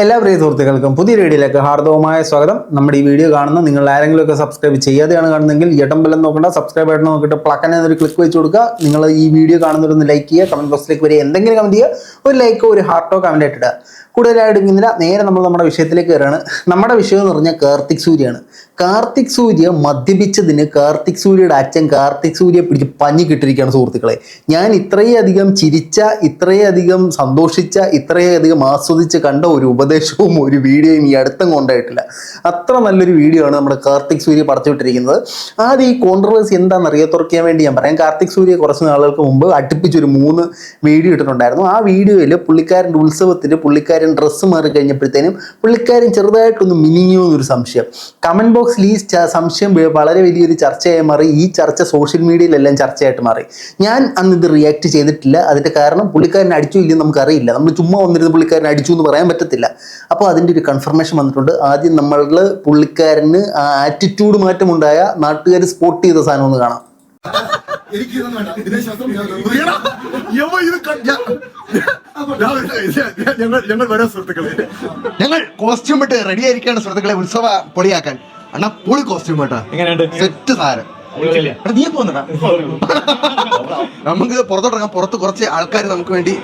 എല്ലാ പ്രിയ സുഹൃത്തുക്കൾക്കും പുതിയ വീഡിയോയിലേക്ക് ഹാർദവമായ സ്വാഗതം. നമ്മുടെ ഈ വീഡിയോ കാണുന്ന നിങ്ങൾ ആരെങ്കിലും ഒക്കെ സബ്സ്ക്രൈബ് ചെയ്യാതെയാണ് കാണുന്നതെങ്കിൽ എട്ടമ്പലം നോക്കണ്ട. സബ്സ്ക്രൈബ് ബട്ടൺ നോക്കിയിട്ട് പ്ലക്കനെ ഒരു ക്ലിക്ക് വെച്ച് കൊടുക്കുക. നിങ്ങൾ ഈ വീഡിയോ കാണുന്നവരൊന്ന് ലൈക്ക് ചെയ്യുക. കമന്റ് ബോക്സിലേക്ക് വരിക. എന്തെങ്കിലും കമന്റ് ചെയ്യുക. ഒരു ലൈക്കോ ഒരു ഹാർട്ടോ കമന്റ് ആയിട്ട് ഇടുക. കൂടുതലായിട്ട് ഇങ്ങനെ നേരെ നമ്മൾ നമ്മുടെ വിഷയത്തിലേക്ക് കയറാണ് നമ്മുടെ വിഷയം എന്ന് പറഞ്ഞാൽ കാർത്തിക് സൂര്യയാണ്. കാർത്തിക് സൂര്യ മദ്യപിച്ചതിന് കാർത്തിക് സൂര്യയുടെ അച്ഛൻ കാർത്തിക് സൂര്യയെ പിടിച്ച് പഞ്ഞി കിട്ടിരിക്കുകയാണ് സുഹൃത്തുക്കളെ. ഞാൻ ഇത്രയധികം ചിരിച്ച ഇത്രയധികം സന്തോഷിച്ച ഇത്രയധികം ആസ്വദിച്ച് കണ്ട ഒരു ഉപദേശവും ഒരു വീഡിയോയും ഈ അടുത്തും കൊണ്ടായിട്ടില്ല അത്ര നല്ലൊരു വീഡിയോ ആണ് നമ്മുടെ കാർത്തിക് സൂര്യ പടച്ചുവിട്ടിരിക്കുന്നത് ആദ്യം ഈ കോൺട്രവേഴ്സി എന്താണെന്ന് അറിയാത്തുറക്കാൻ വേണ്ടി ഞാൻ പറയാം. കാർത്തിക് സൂര്യ കുറച്ച് നാളുകൾക്ക് മുമ്പ് അടുപ്പിച്ചൊരു മൂന്ന് വീഡിയോ ഇട്ടിട്ടുണ്ടായിരുന്നു. ആ വീഡിയോയിൽ പുള്ളിക്കാരന്റെ ഉത്സവത്തിൽ പുള്ളിക്കാരൻ ഡ്രസ്സ് മാറി കഴിഞ്ഞപ്പോഴത്തേനും പുള്ളിക്കാരൻ ചെറുതായിട്ടൊന്ന് മിനിഞ്ഞു എന്നൊരു സംശയം. കമന്റ് ബോക്സിൽ ഈ സംശയം വളരെ വലിയൊരു ചർച്ചയായി മാറി. ഈ ചർച്ച സോഷ്യൽ മീഡിയയിലെല്ലാം ചർച്ചയായിട്ട് മാറി. ഞാൻ അന്ന് ഇത് റിയാക്ട് ചെയ്തിട്ടില്ല. അതിന്റെ കാരണം പുള്ളിക്കാരൻ അടിച്ചു ഇല്ലെന്ന് നമുക്കറിയില്ല. നമ്മൾ ചുമ്മാ വന്നിരുന്ന പുള്ളിക്കാരൻ അടിച്ചു എന്ന് പറയാൻ പറ്റത്തില്ല. അപ്പോൾ അതിന്റെ ഒരു കൺഫർമേഷൻ വന്നിട്ടുണ്ട്. ആദ്യം നമ്മൾ പുള്ളിക്കാരന് ആറ്റിറ്റ്യൂഡ് മാറ്റമുണ്ടായ നാട്ടുകാർ സ്പോട്ട് ചെയ്ത സാധനം ഒന്ന് കാണാം. എനിക്ക് ഇതൊന്നും വേണ്ട. ഇതിനെ ശാസ്ത്രം ഞങ്ങൾ ഞങ്ങൾ വരാം സുഹൃത്തുക്കളെ. ഞങ്ങൾ കോസ്റ്റ്യൂം ഇട്ട് റെഡി ആയിരിക്കാണ് സുഹൃത്തുക്കളെ ഉത്സവ പൊളിയാക്കാൻ. അണ്ണാ പൊളി കോസ്റ്റ്യൂം കേട്ടാ സെറ്റ് സാരം നീ പോന്നടാ. നമുക്ക് പുറത്തോട്ടിറങ്ങാം പുറത്ത് കുറച്ച് ആൾക്കാർ നമുക്ക് വേണ്ടി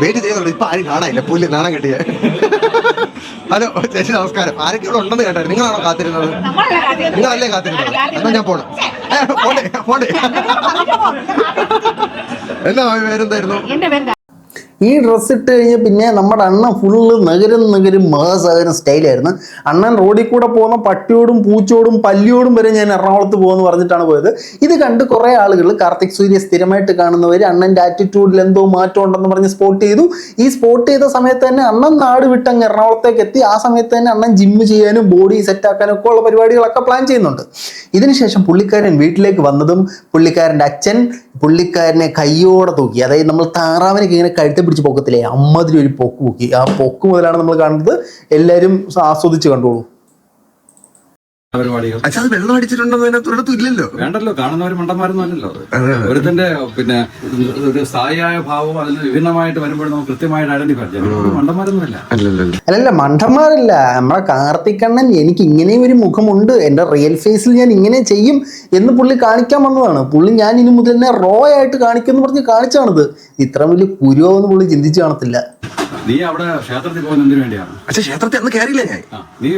വെയിറ്റ് ചെയ്യുന്നുണ്ട് ഇപ്പൊ ആരും കാണാനില്ല പുല്ല് നാണം കെട്ടിയ. ഹലോ ചേച്ചി നമസ്കാരം. ആരൊക്കെ ഇവിടെ ഉണ്ടെന്ന് കേട്ടായിരുന്നു. നിങ്ങളാണോ കാത്തിരുന്നത്? നിങ്ങളല്ലേ കാത്തിരുന്നത്? എന്നാ ഞാൻ പോണം. എന്നാ പേരെന്തായിരുന്നു ഈ ഡ്രസ്സ് ഇട്ട് കഴിഞ്ഞ് പിന്നെ നമ്മുടെ അണ്ണൻ ഫുള്ള് നഗരം നഗരം മഹാസാഗരം സ്റ്റൈലായിരുന്നു അണ്ണൻ റോഡിൽ കൂടെ പോകുന്ന പട്ടിയോടും പൂച്ചയോടും പല്ലിയോടും വരെ ഞാൻ എറണാകുളത്ത് പോകുമെന്ന് പറഞ്ഞിട്ടാണ് പോയത്. ഇത് കണ്ട് കുറേ ആളുകൾ കാർത്തിക് സൂര്യ സ്ഥിരമായിട്ട് കാണുന്നവർ അണ്ണന്റെ ആറ്റിറ്റ്യൂഡിൽ എന്തോ മാറ്റം ഉണ്ടെന്ന് പറഞ്ഞ് സ്പോട്ട് ചെയ്തു. ഈ സ്പോട്ട് ചെയ്ത സമയത്ത് തന്നെ അണ്ണൻ നാട് വിട്ടങ്ങ് എറണാകുളത്തേക്ക് എത്തി. ആ സമയത്ത് തന്നെ അണ്ണൻ ജിമ്മ് ചെയ്യാനും ബോഡി സെറ്റാക്കാനും ഒക്കെ ഉള്ള പരിപാടികളൊക്കെ പ്ലാൻ ചെയ്യുന്നുണ്ട്. ഇതിനുശേഷം പുള്ളിക്കാരൻ വീട്ടിലേക്ക് വന്നതും പുള്ളിക്കാരന്റെ അച്ഛൻ പുള്ളിക്കാരനെ കയ്യോടെ തൂക്കി. അതായത് നമ്മൾ താറാവിനൊക്കെ ഇങ്ങനെ കഴുത്തെ പിടിച്ച് പൊക്കത്തില്ലേ? അമ്മതിരി ഒരു പൊക്ക് പൊക്കി ആ പൊക്ക് മുതലാണ് നമ്മൾ കാണുന്നത്. എല്ലാവരും ആസ്വദിച്ച് കണ്ടോളൂ. പരിപാടികൾ. അച്ഛാ അത് വെള്ളം അടിച്ചിട്ടുണ്ടെന്ന് ഇല്ലല്ലോ. വേണ്ടല്ലോ കാണുന്നവർ മണ്ടന്മാരൊന്നും അല്ലല്ലോ ഒരുത്തിന്റെ പിന്നെ ഒരു സ്ഥായിയായ ഭാവവും അതിൽ വിഭിന്നമായിട്ട് വരുമ്പോൾ നമുക്ക് കൃത്യമായിട്ട് ഐഡന്റിഫൈ ചെയ്യാം. മണ്ടന്മാരൊന്നും അല്ല. അല്ലല്ല മണ്ടന്മാരല്ല. നമ്മളെ കാർത്തിക്കണ്ണൻ എനിക്ക് ഇങ്ങനെയും ഒരു മുഖമുണ്ട്. എന്റെ റിയൽ ഫേസിൽ ഞാൻ ഇങ്ങനെ ചെയ്യും എന്ന് പുള്ളി കാണിക്കാൻ വന്നതാണ്. പുള്ളി ഞാൻ ഇനി മുതൽ തന്നെ റോ ആയിട്ട് കാണിക്കുമെന്ന് പറഞ്ഞ് കാണിച്ചാണിത്. ഇത്ര വലിയ കുരുവോ എന്ന് പുള്ളി ചിന്തിച്ചു കാണത്തില്ല. നീ അവിടെ ക്ഷേത്രത്തിൽ പോകുന്ന എന്തിനു വേണ്ടിയാണ്. പക്ഷേ ക്ഷേത്രത്തിൽ അന്ന് കയറിയില്ല ഞാൻ. നീ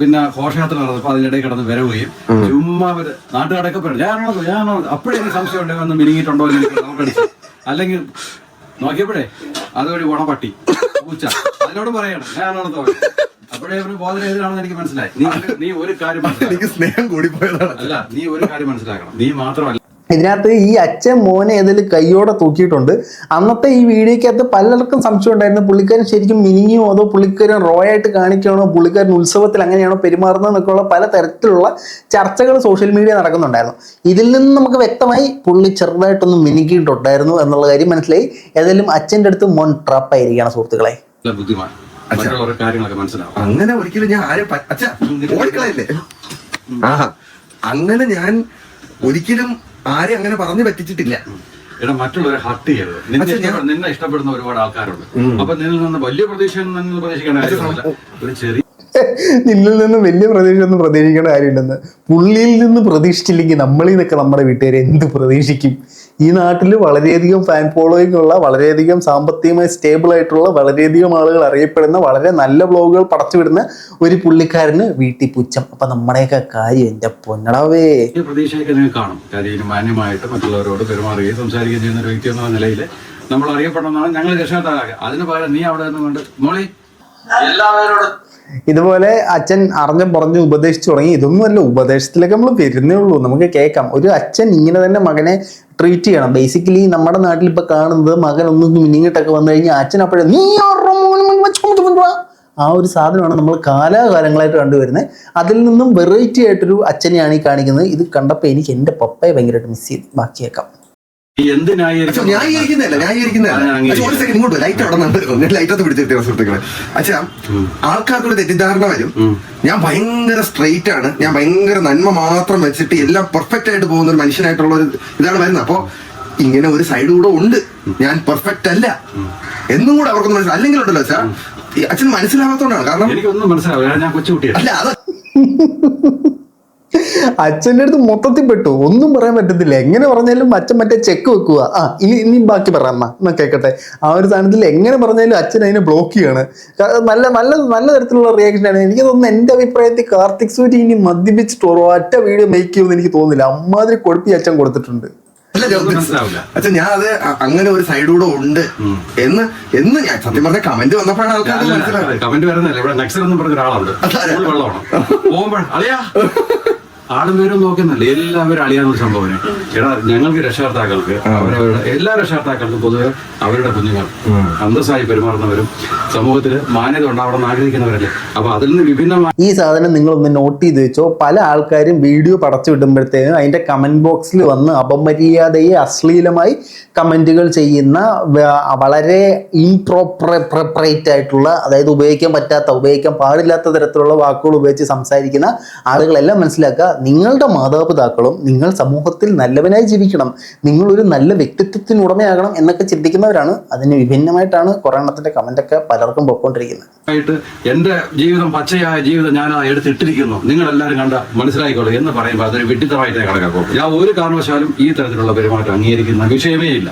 പിന്നെ ഘോഷയാത്ര നടന്നപ്പോ അതിനിടയിൽ കിടന്ന് വരവുകയും ചുമ്മാ ഒരു നാട്ടുകാരൊക്കെ പറഞ്ഞു ഞാനാണോ ഞാനോ അപ്പോഴേ എനിക്ക് സംശയം ഉണ്ടെങ്കിൽ ഒന്ന് മിനിങ്ങിട്ടുണ്ടോ എന്ന് എനിക്ക് നമുക്കടിച്ചു അല്ലെങ്കിൽ നോക്കിയപ്പോഴേ അതൊരു ഉണപട്ടി പൂച്ച. അതിനോട് പറയണം ഞാനാണോ തോന്നി അപ്പോഴേ അവന് ബോധന എതിരാണെന്ന് എനിക്ക് മനസ്സിലായി. നീ നീ ഒരു കാര്യം എനിക്ക് സ്നേഹം കൂടിപ്പോയതാണ്. അല്ല നീ ഒരു കാര്യം മനസ്സിലാക്കണം. നീ മാത്രമല്ല ഇതിനകത്ത് ഈ അച്ഛൻ മോനെ ഇതിൽ കൈയോടെ തൂക്കിയിട്ടുണ്ട്. അന്നത്തെ ഈ വീഡിയോക്കകത്ത് പലർക്കും സംശയം ഉണ്ടായിരുന്നു. പുള്ളിക്കാരൻ ശരിക്കും മിനിങ്ങിയോ അതോ പുള്ളിക്കാരൻ റോ ആയിട്ട് കാണിക്കുകയാണോ പുള്ളിക്കാരൻ ഉത്സവത്തിൽ അങ്ങനെയാണോ പെരുമാറുന്നത് എന്നൊക്കെയുള്ള പല തരത്തിലുള്ള ചർച്ചകൾ സോഷ്യൽ മീഡിയ നടക്കുന്നുണ്ടായിരുന്നു. ഇതിൽ നിന്ന് നമുക്ക് വ്യക്തമായി പുള്ളി ചെറുതായിട്ടൊന്ന് മിനുക്കിയിട്ടുണ്ടായിരുന്നു എന്നുള്ള കാര്യം മനസ്സിലായി. ഏതായാലും അച്ഛന്റെ അടുത്ത് മോൻ ട്രാപ്പായിരിക്കുകയാണ് സുഹൃത്തുക്കളെ. നല്ല ബുദ്ധിമാൻ. മറ്റുള്ള കാര്യങ്ങളൊക്കെ മനസ്സിലാവും. അങ്ങനെ ഒരിക്കലും ഞാൻ ആരെ അച്ഛാ ഓടിക്കളയല്ലേ? അങ്ങനെ ഞാൻ ഒരിക്കലും ആരെ അങ്ങനെ പറഞ്ഞു പറ്റിച്ചിട്ടില്ല. എടാ മറ്റുള്ളവരെ ഹർട്ട് ചെയ്യരുത്. നിന്നെ ഇഷ്ടപ്പെടുന്ന- നിന്നെ ഇഷ്ടപ്പെടുന്ന ഒരുപാട് ആൾക്കാരുണ്ട്. അപ്പൊ നിന്നിൽ നിന്ന് വലിയ പ്രതീക്ഷ പ്രതീക്ഷിക്കേണ്ട ഒരു ചെറിയ നിന്നിൽ നിന്ന് വലിയ പ്രതീക്ഷ ഒന്നും പ്രതീക്ഷിക്കേണ്ട കാര്യമില്ലെന്ന്. പുള്ളിയിൽ നിന്ന് പ്രതീക്ഷിച്ചില്ലെങ്കിൽ നമ്മളിൽ നിന്നൊക്കെ നമ്മുടെ വീട്ടുകാർ എന്ത് പ്രതീക്ഷിക്കും? ഈ നാട്ടിൽ വളരെയധികം ഫാൻ ഫോളോയിങ് ഉള്ള വളരെയധികം സാമ്പത്തികമായി സ്റ്റേബിൾ ആയിട്ടുള്ള വളരെയധികം ആളുകൾ അറിയപ്പെടുന്ന വളരെ നല്ല ബ്ലോഗുകൾ പടച്ചു വിടുന്ന ഒരു പുള്ളിക്കാരന് വീട്ടിൽ പുച്ഛം. അപ്പൊ നമ്മുടെയൊക്കെ കാര്യം എന്റെ പൊന്നടവേ. പ്രതീക്ഷയൊക്കെ നിങ്ങൾക്ക് കാണും. കാര്യം മാന്യമായിട്ട് മറ്റുള്ളവരോട് പെരുമാറുകയും സംസാരിക്കുകയും ചെയ്യുന്ന ഒരു വ്യക്തി എന്ന നിലയിൽ നമ്മൾ അറിയപ്പെടണമെന്നാണ് ഞങ്ങൾ രക്ഷകർത്താക്കൾ അതിന് പകരം നീ അവിടെ നിന്നുകൊണ്ട് മോളി. എല്ലാവരോടും ഇതുപോലെ അച്ഛൻ അറിഞ്ഞും പറഞ്ഞു ഉപദേശിച്ചു തുടങ്ങി. ഇതൊന്നുമല്ല ഉപദേശത്തിലൊക്കെ നമ്മൾ വരുന്നേ ഉള്ളൂ. നമുക്ക് കേൾക്കാം. ഒരു അച്ഛൻ ഇങ്ങനെ തന്നെ മകനെ ട്രീറ്റ് ചെയ്യണം. ബേസിക്കലി നമ്മുടെ നാട്ടിൽ ഇപ്പൊ കാണുന്നത് മകൻ ഒന്ന് മിനിങ്ങിട്ടൊക്കെ വന്നു കഴിഞ്ഞാൽ അച്ഛൻ അപ്പോഴും നീ ആ ഒരു സാധനമാണ് നമ്മൾ കാലാകാലങ്ങളായിട്ട് കണ്ടുവരുന്നത്. അതിൽ നിന്നും വെറൈറ്റി ആയിട്ടൊരു അച്ഛനെയാണ് ഈ കാണിക്കുന്നത്. ഇത് കണ്ടപ്പോൾ എനിക്ക് എന്റെ പപ്പയെ ഭയങ്കരമായിട്ട് മിസ് ചെയ്ത്. ബാക്കി കേൾക്കാം. നീ എന്തിനായിരിക്കും ന്യായീകരിക്കുന്നതല്ല ന്യായീകരിക്കുന്നതല്ല. ഒരു സെക്കൻഡ് ഇങ്ങോട്ട് ലൈറ്റ് അവിടെ നിന്ന് ലൈറ്റ് ഒന്ന് പിടിച്ചിട്ട് സുഹൃത്തുക്കളെ. അച്ഛാ ആൾക്കാർക്കൊരു തെറ്റിദ്ധാരണ വരും. ഞാൻ ഭയങ്കര സ്ട്രെയിറ്റ് ആണ്. ഞാൻ ഭയങ്കര നന്മ മാത്രം വെച്ചിട്ട് എല്ലാം പെർഫെക്റ്റ് ആയിട്ട് പോകുന്ന ഒരു മനുഷ്യനായിട്ടുള്ള ഒരു ഇതാണ് വരുന്നത്. അപ്പോ ഇങ്ങനെ ഒരു സൈഡ് കൂടെ ഉണ്ട്. ഞാൻ പെർഫെക്റ്റ് അല്ല. എന്നും കൂടെ അവർക്കൊന്നും മനസ്സിലായി അല്ലെങ്കിൽ ഉണ്ടല്ലോ അച്ഛാ. അച്ഛൻ മനസ്സിലാവാത്തോണ്ടാണ് കാരണം എനിക്കൊന്നും മനസ്സിലാവില്ല. ഞാൻ കൊച്ചുകുട്ടിയാണ്. അല്ല അത് അച്ഛന്റെ അടുത്ത് മൊത്തത്തിൽ പെട്ടു. ഒന്നും പറയാൻ പറ്റത്തില്ല. എങ്ങനെ പറഞ്ഞാലും അച്ഛൻ മറ്റേ ചെക്ക് വെക്കുക. ആ ഇനി ഇനി ബാക്കി പറയാം അമ്മ. എന്നാ കേൾക്കട്ടെ ആ ഒരു സാധനത്തിൽ എങ്ങനെ പറഞ്ഞാലും അച്ഛൻ അതിനെ ബ്ലോക്ക് ചെയ്യാണ്. നല്ല നല്ല നല്ല തരത്തിലുള്ള റിയാക്ഷൻ ആണ്. എനിക്ക് തോന്നുന്നു എന്റെ അഭിപ്രായത്തിൽ കാർത്തിക് സൂര്യ ഇനി മദ്യപിച്ചിട്ട് ഒറ്റ വീഡിയോ മേക്ക് ചെയ്യുമെന്ന് എനിക്ക് തോന്നുന്നില്ല. അമ്മാതിരി കൊടുപ്പി അച്ഛൻ കൊടുത്തിട്ടുണ്ട്. അല്ല മനസ്സിലാവില്ല. അച്ഛൻ ഞാൻ അത് അങ്ങനെ ഒരു സൈഡൂടെ ഉണ്ട്. എന്ന് എന്ന് ഞാൻ സത്യം പറഞ്ഞ കമന്റ് വന്നപ്പോഴാണ് ആൾക്കാർ കമന്റ് വരുന്നില്ല. ഇവിടെ നെക്സൽ എന്ന് പറഞ്ഞ ഒരാളുണ്ട്? വെള്ളമാണ്. പോകുമ്പോൾ അളിയാ. ആളും പേരും നോക്കുന്നില്ല എല്ലാവരും അളിയാന്ന് സംഭവം എടാ ഞങ്ങൾക്ക് രക്ഷകർത്താക്കൾക്ക് അവരവരുടെ എല്ലാ രക്ഷകർത്താക്കൾക്കും പൊതുവെ അവരുടെ കുഞ്ഞുങ്ങൾ അന്തസ്സായി പെരുമാറുന്നവരും സമൂഹത്തിൽ മാന്യത ഉണ്ടാവണം ആഗ്രഹിക്കുന്നവരല്ലേ. അപ്പൊ അതിൽ നിന്ന് വിഭിന്നമായി ഈ സാധനം നിങ്ങളൊന്ന് നോട്ട് ചെയ്ത് വെച്ചോ. പല ആൾക്കാരും വീഡിയോ പടച്ചു വിടുമ്പോഴത്തേനും അതിന്റെ കമന്റ് ബോക്സിൽ വന്ന് അപമര്യാദയെ അശ്ലീലമായി കമന്റുകൾ ചെയ്യുന്ന വളരെ ഇൻപ്രോപ്രപ്രേറ്റ് ആയിട്ടുള്ള അതായത് ഉപയോഗിക്കാൻ പറ്റാത്ത ഉപയോഗിക്കാൻ പാടില്ലാത്ത തരത്തിലുള്ള വാക്കുകൾ ഉപയോഗിച്ച് സംസാരിക്കുന്ന ആളുകളെല്ലാം മനസ്സിലാക്കുക. നിങ്ങളുടെ മാതാപിതാക്കളും നിങ്ങൾ സമൂഹത്തിൽ നല്ലവനായി ജീവിക്കണം. നിങ്ങളൊരു നല്ല വ്യക്തിത്വത്തിന് ഉടമയാകണം എന്നൊക്കെ ചിന്തിക്കുന്നവരാണ്. അതിന് വിഭിന്നമായിട്ടാണ് കൊറോണത്തിന്റെ കമന്റൊക്കെ കമന്റൊക്കെ പലർക്കും പൊയ്ക്കൊണ്ടിരിക്കുന്നത്. ആയിട്ട് എന്റെ ജീവിതം പച്ചയായ ജീവിതം ഞാൻ എടുത്തിട്ടിരിക്കുന്നു. നിങ്ങൾ എല്ലാവരും കണ്ട മനസ്സിലായിക്കോളൂ എന്ന് പറയുമ്പോൾ അതൊരു വിഡിത്തമായിട്ടേ കണക്കാക്കും. ഞാൻ ഒരു കാരണവശാലും ഈ തരത്തിലുള്ള പെരുമാറ്റം അംഗീകരിക്കുന്ന വിഷയമേ ഇല്ല.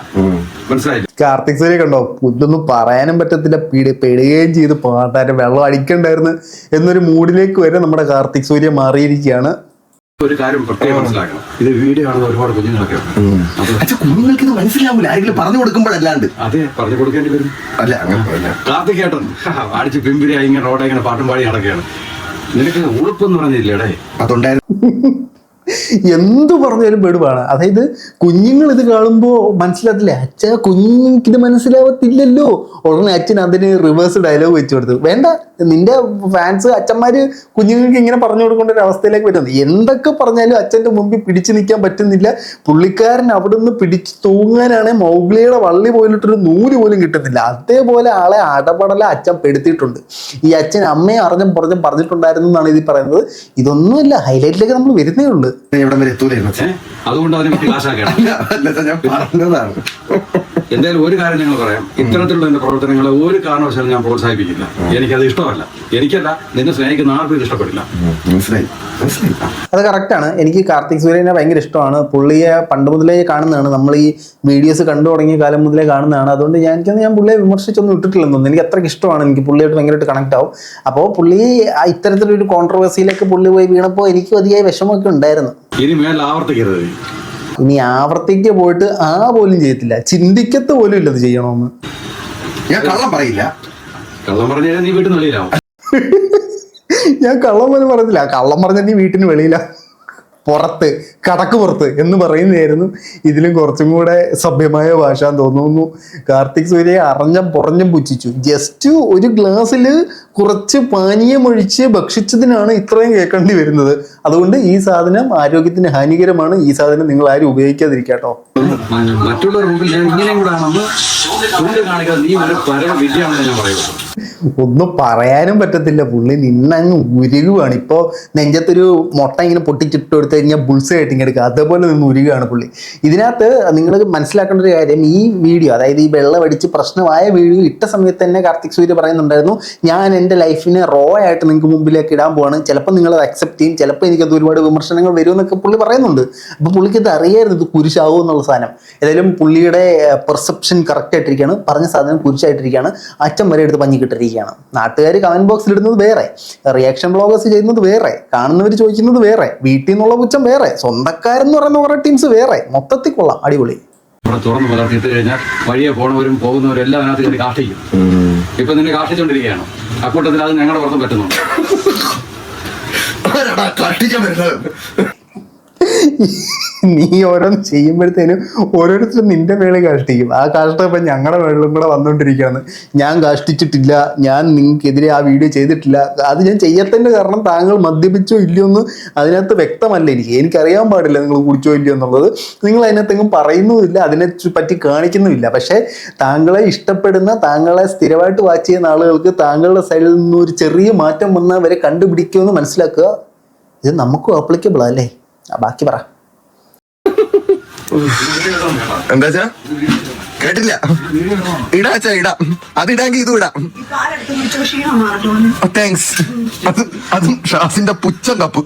മനസ്സിലായില്ല? കാർത്തിക് സൂര്യ കണ്ടോ? ഇതൊന്നും പറയാനും പറ്റത്തില്ല. പിടി പെടുകയും ചെയ്ത് പാട്ടാരെ വെള്ളം അടിക്കണ്ടായിരുന്നു എന്നൊരു മൂഡിലേക്ക് വരെ നമ്മുടെ കാർത്തിക് സൂര്യ മാറിയിരിക്കുകയാണ്. ഒരു കാര്യം പ്രത്യേകം മനസ്സിലാക്കണം. ഇത് വീഡിയോ കാണുന്ന ഒരുപാട് കുഞ്ഞുങ്ങളൊക്കെ അച്ഛൻ കുഞ്ഞുങ്ങൾക്ക് ഇത് മനസ്സിലാവില്ല ആരെങ്കിലും പറഞ്ഞു കൊടുക്കുമ്പോഴല്ലാണ്ട്. അതെ പറഞ്ഞു കൊടുക്കേണ്ടി വരും. അല്ല അങ്ങനെ. കാർത്തികേട്ടൻ അടിച്ച് പിമ്പിരി ഇങ്ങനെ റോഡെ ഇങ്ങനെ പാട്ടും പാടി നടക്കുകയാണ്. നിനക്ക് ഉളുപ്പെന്ന് പറഞ്ഞില്ലേടേ അതുണ്ടായിരുന്നു. എന്തു പറഞ്ഞാലും പെടുവാണ്. അതായത് കുഞ്ഞുങ്ങൾ ഇത് കാണുമ്പോൾ മനസ്സിലാത്തില്ല അച്ഛ കുഞ്ഞുങ്ങൾക്ക് ഇത് മനസ്സിലാവത്തില്ലല്ലോ. ഉടനെ അച്ഛൻ അതിന് റിവേഴ്സ് ഡയലോഗ് വെച്ചു കൊടുത്തു. വേണ്ട നിന്റെ ഫാൻസ് അച്ഛന്മാര് കുഞ്ഞുങ്ങൾക്ക് ഇങ്ങനെ പറഞ്ഞു കൊടുക്കേണ്ട ഒരു അവസ്ഥയിലേക്ക് വരുന്നത് എന്തൊക്കെ പറഞ്ഞാലും അച്ഛന്റെ മുമ്പിൽ പിടിച്ചു നിൽക്കാൻ പറ്റുന്നില്ല. പുള്ളിക്കാരൻ അവിടെ നിന്ന് പിടിച്ചു തൂങ്ങാനാണ് മൗഗ്ലിയുടെ വള്ളി പോയിട്ടൊരു നൂൽ പോലും കിട്ടുന്നില്ല അതേപോലെ ആളെ അടപടല അച്ഛൻ പെടുത്തിയിട്ടുണ്ട്. ഈ അച്ഛൻ അമ്മയെ അറിഞ്ഞും പറഞ്ഞും പറഞ്ഞിട്ടുണ്ടായിരുന്നു എന്നാണ് ഇതിൽ പറയുന്നത്. ഇതൊന്നുമില്ല ഹൈലൈറ്റിലേക്ക് നമ്മൾ വരുന്നേ ഉള്ളൂ. എവിടെ വരെ എത്തൂലായിരുന്നു അതുകൊണ്ട് അതിനെ അല്ല ഞാൻ പറഞ്ഞതാണ്. എന്തായാലും ഒരു കാര്യം ഞങ്ങൾ പറയാം. ഇത്തരത്തിലുള്ള എന്റെ പ്രവർത്തനങ്ങളെ ഒരു കാരണവശാലും ഞാൻ പ്രോത്സാഹിപ്പിക്കില്ല. എനിക്കത് ഇഷ്ടമല്ല. എനിക്കല്ല നിന്നെ സ്നേഹിക്കുന്ന ആർക്കും ഇത് ഇഷ്ടപ്പെടില്ല. അത് കറക്റ്റാണ്. എനിക്ക് കാർത്തിക് സൂര്യനെ ഭയങ്കര ഇഷ്ടമാണ്. പുള്ളിയെ പണ്ട് മുതലേ കാണുന്നതാണ്. നമ്മൾ ഈ വീഡിയോസ് കണ്ടു തുടങ്ങിയ കാലം മുതലേ കാണുന്നതാണ്. അതുകൊണ്ട് ഞാൻ എനിക്കൊന്നും ഞാൻ പുള്ളിയെ വിമർശിച്ചൊന്നും ഇട്ടിട്ടില്ലെന്ന് തോന്നുന്നു. എനിക്ക് അത്രയ്ക്ക് ഇഷ്ടമാണ്. എനിക്ക് പുള്ളിയായിട്ട് ഭയങ്കരമായിട്ട് കണക്ട് ആവും. അപ്പോൾ പുള്ളി ആ ഇത്തരത്തിലൊരു കോൺട്രവേഴ്സിയിലേക്ക് പുള്ളി പോയി വീണപ്പോൾ എനിക്ക് അതിയായ വിഷമമൊക്കെ ഉണ്ടായിരുന്നു. ഇനി മേൽ ആവർത്തിക്കരുത് നീ. ഇനി ആവർത്തിക്ക പോയിട്ട് ആ പോലും ചെയ്യത്തില്ല. ചിന്തിക്കത്ത് പോലും ഇല്ല ഇത് ചെയ്യണമെന്ന് ഞാൻ കള്ളം പറയില്ല. കള്ളം പറഞ്ഞാൽ നീ വീട്ടിൽ വെളിയിലാ ഞാൻ കള്ളം പോലും പറഞ്ഞില്ല കള്ളം പറഞ്ഞാൽ നീ വീട്ടിന് വെളിയില. പുറത്ത് കടക്ക് പുറത്ത് എന്ന് പറയുന്നതായിരുന്നു. ഇതിലും കുറച്ചും കൂടെ സഭ്യമായ ഭാഷ തോന്നുന്നു. കാർത്തിക് സൂര്യ അറിഞ്ഞം പുറഞ്ഞും പുച്ഛിച്ചു. ജസ്റ്റ് ഒരു ഗ്ലാസ്സിൽ കുറച്ച് പാനീയമൊഴിച്ച് ഭക്ഷിച്ചതിനാണ് ഇത്രയും കേൾക്കേണ്ടി വരുന്നത്. അതുകൊണ്ട് ഈ സാധനം ആരോഗ്യത്തിന് ഹാനികരമാണ്. ഈ സാധനം നിങ്ങൾ ആരും ഉപയോഗിക്കാതിരിക്കാട്ടോ. മറ്റുള്ളവർ നീ ഒരു പരമ ഒന്നും പറയാനും പറ്റത്തില്ല. പുള്ളി നിന്നങ്ങ് ഉരുകുവാണ്. ഇപ്പോൾ നെഞ്ചത്തൊരു മുട്ട ഇങ്ങനെ പൊട്ടിച്ചിട്ട് കൊടുത്തു കഴിഞ്ഞാൽ ബുൾസ് ആയിട്ട് എടുക്കുക. അതേപോലെ നിന്ന് ഉരുകുകയാണ് പുള്ളി. ഇതിനകത്ത് നിങ്ങൾ മനസ്സിലാക്കേണ്ട ഒരു കാര്യം ഈ വീഡിയോ അതായത് ഈ വെള്ളം അടിച്ച് പ്രശ്നമായ വീഡിയോ ഇട്ട സമയത്ത് തന്നെ കാർത്തിക് സൂര്യ പറയുന്നുണ്ടായിരുന്നു ഞാൻ എന്റെ ലൈഫിനെ റോ ആയിട്ട് നിങ്ങൾക്ക് മുമ്പിലേക്ക് ഇടാൻ പോവാണ്. ചിലപ്പോൾ നിങ്ങൾ അക്സെപ്റ്റ് ചെയ്യും. ചിലപ്പോൾ എനിക്കത് ഒരുപാട് വിമർശനങ്ങൾ വരുമെന്നൊക്കെ പുള്ളി പറയുന്നുണ്ട്. അപ്പോൾ പുള്ളിക്ക് ഇത് അറിയായിരുന്നു ഇത് കുരിശാവും എന്നുള്ള സാധനം. ഏതായാലും പുള്ളിയുടെ പെർസെപ്ഷൻ കറക്റ്റ് ആയിട്ടിരിക്കുകയാണ് പറഞ്ഞ സാധനം കുരിശായിട്ടിരിക്കുകയാണ് അച്ഛൻ വരെ എടുത്ത് പഞ്ഞി കിട്ടിരിക്കുകയാണ് നാട്ടുകാർ കമന്റ് ബോക്സിൽ ഇടുന്നത് വേറെ റിയാക്ഷൻ ബ്ലോഗേഴ്സ് ചെയ്യുന്നത് വേറെ കാണുന്നവർ ചോദിക്കുന്നത് വേറെ വീട്ടിൽ നിന്നുള്ള പുച്ഛം വേറെ സ്വന്തക്കാരെന്ന് പറയുന്ന കുറേ ടീംസ് വേറെ മൊത്തത്തിൽ കൊള്ളാം അടിപൊളി. ഇവിടെ തുറന്നു പുലർത്തിയിട്ട് കഴിഞ്ഞാൽ വഴിയെ പോണവരും പോകുന്നവരും എല്ലാം അതിനകത്ത് കയറി കാഷ്ടിക്കും. ഇപ്പൊ നിന്നെ കാഷ്ടിച്ചോണ്ടിരിക്കുകയാണ്. അക്കൂട്ടത്തിൽ അത് ഞങ്ങളുടെ പുറത്തും പറ്റുന്നുണ്ട്. നീ ഓരോന്ന് ചെയ്യുമ്പോഴത്തേനും ഓരോരുത്തരും നിന്റെ മേളിൽ കാഷ്ടിക്കും. ആ കാഷ്ടം ഇപ്പം ഞങ്ങളുടെ മേളിലും കൂടെ വന്നുകൊണ്ടിരിക്കുകയാണ് ഞാൻ കാഷ്ടിച്ചിട്ടില്ല ഞാൻ നിങ്ങൾക്കെതിരെ ആ വീഡിയോ ചെയ്തിട്ടില്ല. അത് ഞാൻ ചെയ്യത്തതിന്റെ കാരണം താങ്കൾ മദ്യപിച്ചോ ഇല്ലയോ എന്ന് അതിനകത്ത് വ്യക്തമല്ല എനിക്ക്. എനിക്കറിയാൻ പാടില്ല നിങ്ങൾ കുടിച്ചോ ഇല്ലയോ എന്നുള്ളത്. നിങ്ങൾ അതിനകത്തെങ്കിലും പറയുന്നുമില്ല അതിനെ പറ്റി കാണിക്കുന്നുമില്ല. പക്ഷേ താങ്കളെ ഇഷ്ടപ്പെടുന്ന താങ്കളെ സ്ഥിരമായിട്ട് വാച്ച് ചെയ്യുന്ന ആളുകൾക്ക് താങ്കളുടെ സൈഡിൽ നിന്ന് ഒരു ചെറിയ മാറ്റം വന്നവരെ വരെ കണ്ടുപിടിക്കുമെന്ന് മനസ്സിലാക്കുക. ഇത് നമുക്കും ആപ്ലിക്കബിൾ അല്ലേ? ബാക്കി പറ. എന്താ കേട്ടില്ല. ഇടാ അച്ഛാ ഇടാം. അത് ഇടാമെങ്കിൽ ഇതും ഇടാം. താങ്ക്സ് അത് അതും ഷാസിന്റെ പുച്ഛം കപ്പ്.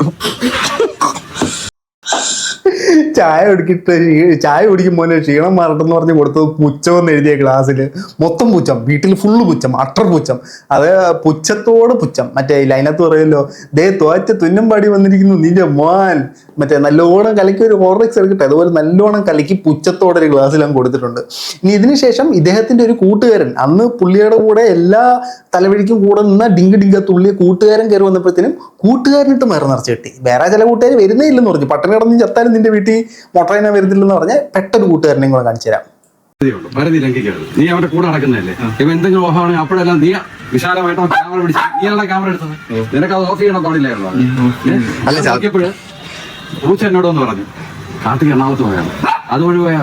ചായ കുടിക്കിട്ട് ചായ കുടിക്കുമ്പോൾ ക്ഷീണം മാറട്ടെന്ന് പറഞ്ഞ് കൊടുത്തത് പുച്ചം എന്ന് എഴുതിയ ക്ലാസ്സിൽ മൊത്തം പുച്ഛം. വീട്ടിൽ ഫുള്ള് പുച്ഛം. അട്ടർ പുച്ഛം. അത് പുച്ഛത്തോട് പുച്ഛം. മറ്റേ ലൈനത്ത് പറയുമല്ലോ ദേ തോറ്റ തുന്നം പാടി വന്നിരിക്കുന്നു നിന്റെ മാൻ. മറ്റേ നല്ലോണം കലക്കി ഒരു ഹോർലിക്സ് എടുക്കട്ടെ. അതുപോലെ നല്ലോണം കലക്കി പുച്ഛത്തോടെ ഒരു ഗ്ലാസ്സിൽ കൊടുത്തിട്ടുണ്ട്. ഇനി ഇതിനുശേഷം ഇദ്ദേഹത്തിന്റെ ഒരു കൂട്ടുകാരൻ. അന്ന് പുള്ളിയുടെ കൂടെ എല്ലാ തലവഴിക്കും കൂടെ നിന്ന ഡിങ്ക് ഡിങ്ക തുള്ളിയ കൂട്ടുകാരൻ കയറി വന്നപ്പോഴത്തേനും കൂട്ടുകാരനിട്ട് മരം നിറച്ച് കിട്ടി. വേറെ ചില കൂട്ടുകാർ വരുന്നേ ഇല്ലെന്ന് പറഞ്ഞു. പട്ടണ കിടന്ന് ചത്താലും നിന്റെ വീട്ടിൽ മൊട്ടയിനെ വരുന്നില്ലെന്ന് പറഞ്ഞാൽ പെട്ടെന്ന് കൂട്ടുകാരനെയും കൂടെ കാണിച്ചു തരാം ലംഘിക്കരുത് നീ അവരുടെ കൂടെ നടക്കുന്നതല്ലേ ഇപ്പൊ എന്തെങ്കിലും ഓഫാണെങ്കിൽ അപ്പോഴെല്ലാം നീ വിശാലമായിട്ട് ക്യാമറ പിടിച്ച് നീയാണല്ലോ ക്യാമറ എടുത്തത് നിനക്ക് അത് ഓഫ് ചെയ്യണം പാടില്ലായിരുന്നു നോക്കിയപ്പോഴ് പൂച്ച എന്നോടൊന്ന് പറഞ്ഞു കാർത്തിക് എറണാകുളത്ത് പോയാണ് അതുവഴി പോയ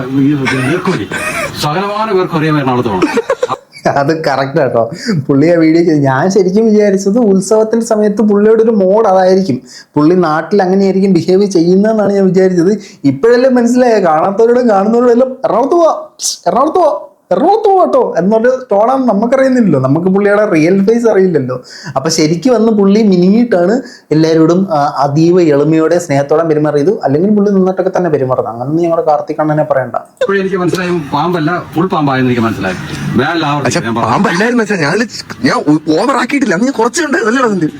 സകലമാന പേർക്ക് അറിയാൻ എറണാകുളത്ത് പോകണം അത് കറക്റ്റ് കേട്ടോ പുള്ളി ആ വീഡിയോ ചെയ്ത് ഞാൻ ശരിക്കും വിചാരിച്ചത് ഉത്സവത്തിന്റെ സമയത്ത് പുള്ളിയുടെ ഒരു മോഡ് അതായിരിക്കും. പുള്ളി നാട്ടിൽ അങ്ങനെയായിരിക്കും ബിഹേവ് ചെയ്യുന്നതെന്നാണ് ഞാൻ വിചാരിച്ചത്. ഇപ്പോഴല്ലേ മനസ്സിലായ? കാണാത്തവരോടും കാണുന്നവരോടും എല്ലാം എറണാകുളത്ത് പോവാ. എറണാകുളത്ത് പോവാ. എറണാകുളത്ത് പോട്ടോ എന്നൊരു ടോളാണ് നമുക്കറിയുന്നില്ലല്ലോ. നമുക്ക് പുള്ളിയുടെ റിയൽ ഫേസ് അറിയില്ലല്ലോ. അപ്പൊ ശരിക്കും വന്ന് പുള്ളി മിനിങ്ങിയിട്ടാണ് എല്ലാവരോടും അതീവ എളിമയോടെ സ്നേഹത്തോടെ പെരുമാറിയത്. അല്ലെങ്കിൽ പുള്ളി നിന്നിട്ടൊക്കെ തന്നെ പെരുമാറുന്നത്. അങ്ങനെ ഞങ്ങളുടെ കാർത്തിക് അണ്ണനെ പറയണ്ട. എനിക്ക് മനസ്സിലായി പാമ്പല്ല ഫുൾ പാമ്പായെന്ന് എനിക്ക് മനസ്സിലായി. ഞാൻ പാമ്പല്ലായിരുന്നു ഞാൻ ഞാൻ ഓവർ ആക്കിയിട്ടില്ല. അന്ന് അതിന്റെ.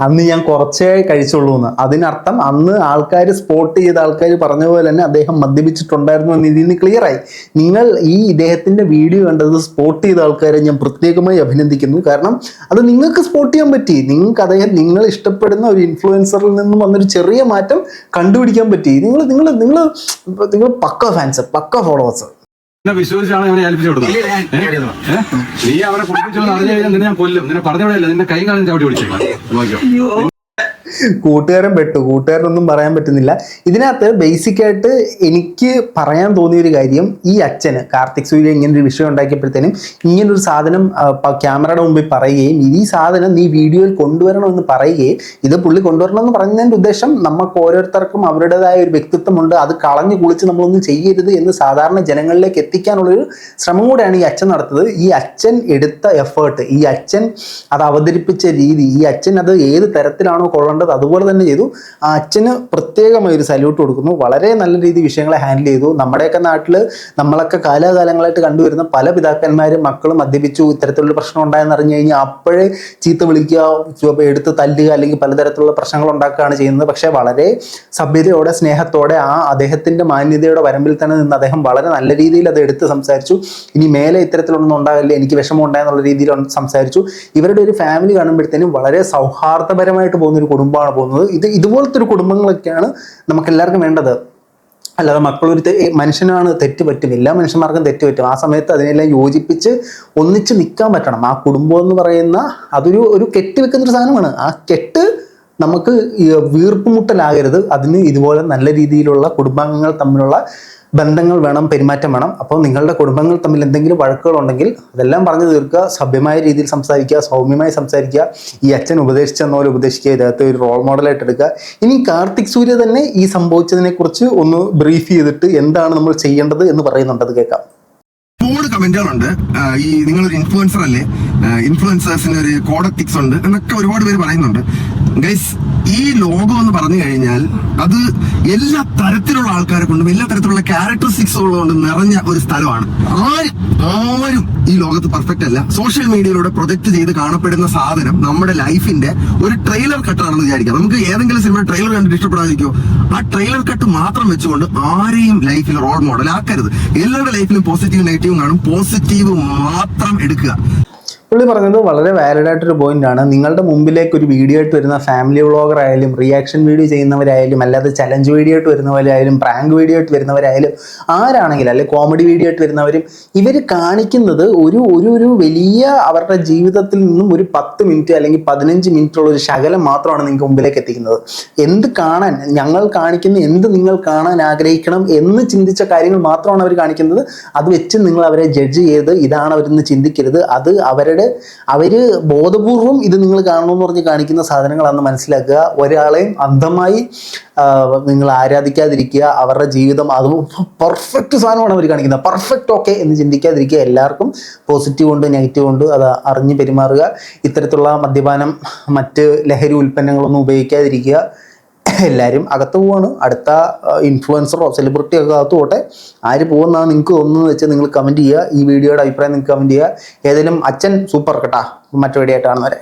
അന്ന് ഞാൻ കുറച്ചേ കഴിച്ചുള്ളൂ എന്ന് അതിനർത്ഥം അന്ന് ആൾക്കാർ സ്പോട്ട് ചെയ്ത ആൾക്കാർ പറഞ്ഞ പോലെ തന്നെ അദ്ദേഹം മദ്യപിച്ചിട്ടുണ്ടായിരുന്നു എന്ന് ഇതിൽ നിന്ന് ക്ലിയർ ആയി. നിങ്ങൾ ഈ ഇദ്ദേഹത്തിന്റെ വീഡിയോ കണ്ടത് സ്പോട്ട് ചെയ്ത ആൾക്കാരെ ഞാൻ പ്രത്യേകമായി അഭിനന്ദിക്കുന്നു. കാരണം അത് നിങ്ങൾക്ക് സ്പോട്ട് ചെയ്യാൻ പറ്റി. നിങ്ങൾക്ക് അദ്ദേഹം നിങ്ങൾ ഇഷ്ടപ്പെടുന്ന ഒരു ഇൻഫ്ലുവൻസറിൽ നിന്നും വന്നൊരു ചെറിയ മാറ്റം കണ്ടുപിടിക്കാൻ പറ്റി. നിങ്ങൾ നിങ്ങൾ നിങ്ങൾ നിങ്ങൾ പക്ക ഫാൻസ് പക്ക ഫോളോവേഴ്സ് എന്നെ വിശ്വസിച്ചാണ് അവനെ ഏൽപ്പിച്ചു കൊടുത്തത്? നീ അവനെ കുടിപ്പിച്ചോന്ന് അറിഞ്ഞു കഴിഞ്ഞാൽ നിന്നെ ഞാൻ കൊല്ലും. നിന്നെ പറഞ്ഞവിടെയല്ല നിന്റെ കൈ കാലം ചവിട്ടി പിടിച്ചേക്കാം നോക്കിയോ കൂട്ടുകാരൻ പെട്ടു. കൂട്ടുകാരനൊന്നും പറയാൻ പറ്റുന്നില്ല. ഇതിനകത്ത് ബേസിക് ആയിട്ട് എനിക്ക് പറയാൻ തോന്നിയ ഒരു കാര്യം ഈ അച്ഛന് കാർത്തിക് സൂര്യ ഇങ്ങനെ ഒരു വിഷയം ഉണ്ടാക്കിയപ്പോഴത്തേനും ഇങ്ങനൊരു സാധനം ക്യാമറയുടെ മുമ്പിൽ പറയുകയും ഈ സാധനം നീ വീഡിയോയിൽ കൊണ്ടുവരണമെന്ന് പറയുകയും ഇത് പുള്ളി കൊണ്ടുവരണമെന്ന് പറഞ്ഞതിന്റെ ഉദ്ദേശം നമുക്ക് ഓരോരുത്തർക്കും അവരുടേതായ ഒരു വ്യക്തിത്വമുണ്ട്. അത് കളഞ്ഞു കുളിച്ച് നമ്മളൊന്നും ചെയ്യരുത് എന്ന് സാധാരണ ജനങ്ങളിലേക്ക് എത്തിക്കാനുള്ളൊരു ശ്രമം കൂടെയാണ് ഈ അച്ഛൻ നടത്തുന്നത്. ഈ അച്ഛൻ എടുത്ത എഫേർട്ട് ഈ അച്ഛൻ അത് അവതരിപ്പിച്ച രീതി ഈ അച്ഛൻ അത് ഏത് തരത്തിലാണോ കൊള്ളേണ്ടത് അതുപോലെ തന്നെ ചെയ്തു. ആ അച്ഛന് പ്രത്യേകമായി ഒരു സല്യൂട്ട് കൊടുക്കുന്നു. വളരെ നല്ല രീതിയിൽ വിഷയങ്ങളെ ഹാൻഡിൽ ചെയ്തു. നമ്മുടെയൊക്കെ നാട്ടിൽ നമ്മളൊക്കെ കാലാകാലങ്ങളായിട്ട് കണ്ടുവരുന്ന പല പിതാക്കന്മാരും മക്കളും മദ്യപിച്ചു ഇത്തരത്തിലുള്ള പ്രശ്നം ഉണ്ടായെന്ന് അറിഞ്ഞു കഴിഞ്ഞാൽ അപ്പോഴേ ചീത്ത വിളിക്കുക എടുത്ത് തല്ലുക അല്ലെങ്കിൽ പലതരത്തിലുള്ള പ്രശ്നങ്ങൾ ഉണ്ടാക്കുകയാണ് ചെയ്യുന്നത്. പക്ഷേ വളരെ സഭ്യതയോടെ സ്നേഹത്തോടെ ആ അദ്ദേഹത്തിന്റെ മാന്യതയുടെ വരമ്പിൽ തന്നെ നിന്ന് അദ്ദേഹം വളരെ നല്ല രീതിയിൽ അത് എടുത്ത് സംസാരിച്ചു. ഇനി മേലെ ഇത്തരത്തിലൊന്നും ഉണ്ടാകില്ല എനിക്ക് വിഷമം ഉണ്ടായെന്നുള്ള രീതിയിൽ സംസാരിച്ചു. ഇവരുടെ ഒരു ഫാമിലി കാണുമ്പോഴത്തേനും വളരെ സൗഹാർദ്ദപരമായിട്ട് പോകുന്ന ഒരു കുടുംബമാണ് പോകുന്നത്. ഇത് ഇതുപോലത്തെ ഒരു കുടുംബങ്ങളൊക്കെയാണ് നമുക്ക് എല്ലാവർക്കും വേണ്ടത്. അല്ലാതെ മക്കളൊരു മനുഷ്യനാണ് തെറ്റ് പറ്റും. എല്ലാ മനുഷ്യന്മാർക്കും തെറ്റ് പറ്റും. ആ സമയത്ത് അതിനെല്ലാം യോജിപ്പിച്ച് ഒന്നിച്ച് നിൽക്കാൻ പറ്റണം. ആ കുടുംബം എന്ന് പറയുന്ന അതൊരു ഒരു കെട്ടി വെക്കുന്ന ഒരു സാധനമാണ്. ആ കെട്ട് നമുക്ക് വീർപ്പുമുട്ടലാകരുത്. അതിന് ഇതുപോലെ നല്ല രീതിയിലുള്ള കുടുംബാംഗങ്ങൾ തമ്മിലുള്ള ബന്ധങ്ങൾ വേണം പെരുമാറ്റം വേണം. അപ്പോൾ നിങ്ങളുടെ കുടുംബങ്ങൾ തമ്മിൽ എന്തെങ്കിലും വഴക്കുകളുണ്ടെങ്കിൽ അതെല്ലാം പറഞ്ഞു തീർക്കുക സഭ്യമായ രീതിയിൽ സംസാരിക്കുക സൗമ്യമായി സംസാരിക്കുക ഈ അച്ഛൻ ഉപദേശിച്ചെന്ന പോലെ ഉപദേശിക്കുക ഇദ്ദേഹത്തെ ഒരു റോൾ മോഡലായിട്ട് എടുക്കുക. ഇനി കാർത്തിക് സൂര്യ തന്നെ ഈ സംഭവിച്ചതിനെ കുറിച്ച് ഒന്ന് ബ്രീഫ് ചെയ്തിട്ട് എന്താണ് നമ്മൾ ചെയ്യേണ്ടത് എന്ന് പറയുന്നുണ്ട്. അത് കേൾക്കാം. ഒരുപാട് കമന്റുകളുണ്ട് ഈ നിങ്ങളൊരു ഇൻഫ്ലുവൻസർ അല്ലേ? ഇൻഫ്ലുവൻസേഴ്സിന് ഒരു കോഡ് എത്തിക്സ് ഉണ്ട് എന്നൊക്കെ ഒരുപാട് പേര് പറയുന്നുണ്ട്. ഗൈസ് ഈ ലോകം എന്ന് പറഞ്ഞു കഴിഞ്ഞാൽ അത് എല്ലാ തരത്തിലുള്ള ആൾക്കാരെ കൊണ്ടും എല്ലാ തരത്തിലുള്ള ക്യാരക്ടറിസ്റ്റിക്സ് കൊണ്ട് നിറഞ്ഞ ഒരു സ്ഥലമാണ്. ആരും ആരും ഈ ലോകത്ത് പെർഫെക്റ്റ് അല്ല. സോഷ്യൽ മീഡിയയിലൂടെ പ്രൊജക്ട് ചെയ്ത് കാണപ്പെടുന്ന സാധനം നമ്മുടെ ലൈഫിന്റെ ഒരു ട്രെയിലർ കട്ടാണെന്ന് വിചാരിക്കാം. നമുക്ക് ഏതെങ്കിലും സിനിമ ട്രെയിലർ കണ്ടിട്ട് ഇഷ്ടപ്പെടാതിരിക്കോ? ആ ട്രെയിലർ കട്ട് മാത്രം വെച്ചുകൊണ്ട് ആരെയും ലൈഫിൽ റോൾ മോഡൽ ആക്കരുത്. എല്ലാവരുടെ ലൈഫിലും പോസിറ്റീവ് നെഗറ്റീവും കാണും. പോസിറ്റീവ് മാത്രം എടുക്കുക. പുള്ളി പറഞ്ഞത് വളരെ വാലിഡ് ആയിട്ടൊരു പോയിന്റ് ആണ്. നിങ്ങളുടെ മുമ്പിലേക്ക് ഒരു വീഡിയോ ആയിട്ട് വരുന്ന ഫാമിലി വ്ളോഗർ ആയാലും റിയാക്ഷൻ വീഡിയോ ചെയ്യുന്നവരായാലും അല്ലാതെ ചലഞ്ച് വീഡിയോ ആയിട്ട് വരുന്നവരായാലും പ്രാങ്ക് വീഡിയോ ആയിട്ട് വരുന്നവരായാലും ആരാണെങ്കിലും അല്ലെങ്കിൽ കോമഡി വീഡിയോ ആയിട്ട് വരുന്നവരും ഇവർ കാണിക്കുന്നത് ഒരു ഒരു ഒരു വലിയ അവരുടെ ജീവിതത്തിൽ നിന്നും ഒരു പത്ത് മിനിറ്റ് അല്ലെങ്കിൽ പതിനഞ്ച് മിനിറ്റ് ഉള്ള ഒരു ശകലം മാത്രമാണ് നിങ്ങൾക്ക് മുമ്പിലേക്ക് എത്തിക്കുന്നത്. എന്ത് കാണാൻ ഞങ്ങൾ കാണിക്കുന്ന എന്ത് നിങ്ങൾ കാണാൻ ആഗ്രഹിക്കണം എന്ന് ചിന്തിച്ച കാര്യങ്ങൾ മാത്രമാണ് അവർ കാണിക്കുന്നത്. അത് വെച്ച് നിങ്ങൾ അവരെ ജഡ്ജ് ചെയ്ത് ഇതാണ് അവരെന്ന് ചിന്തിക്കരുത്. അത് അവരുടെ അവർ ബോധപൂർവം ഇത് നിങ്ങൾ കാണണമെന്ന് പറഞ്ഞ് കാണിക്കുന്ന സാധനങ്ങളാണ് മനസ്സിലാക്കുക. ഒരാളെയും അന്ധമായി നിങ്ങൾ ആരാധിക്കാതിരിക്കുക അവരുടെ ജീവിതം അത് പെർഫെക്റ്റ് സാധനമാണ് അവർ കാണിക്കുന്നത്. പെർഫെക്റ്റ് ഓക്കെ എന്ന് ചിന്തിക്കാതിരിക്കുക. എല്ലാവർക്കും പോസിറ്റീവ് ഉണ്ട് നെഗറ്റീവ് ഉണ്ട് അത് അറിഞ്ഞ് പെരുമാറുക. ഇത്തരത്തിലുള്ള മദ്യപാനം മറ്റ് ലഹരി ഉൽപ്പന്നങ്ങളൊന്നും ഉപയോഗിക്കാതിരിക്കുക. എല്ലാവരും അകത്ത് പോവാണ്. അടുത്ത ഇൻഫ്ലുവൻസറോ സെലിബ്രിറ്റിയോ ഒക്കെ അകത്ത് പോട്ടെ. ആര് പോകുന്നതാണ് നിങ്ങൾക്ക് തോന്നുന്നത് വെച്ചാൽ നിങ്ങൾ കമന്റ് ചെയ്യുക. ഈ വീഡിയോയുടെ അഭിപ്രായം നിങ്ങൾക്ക് കമന്റ് ചെയ്യുക. ഏതെങ്കിലും അച്ഛൻ സൂപ്പർ കേട്ടാ. മറ്റു വീഡിയോ വരെ കാണുന്നവരെ.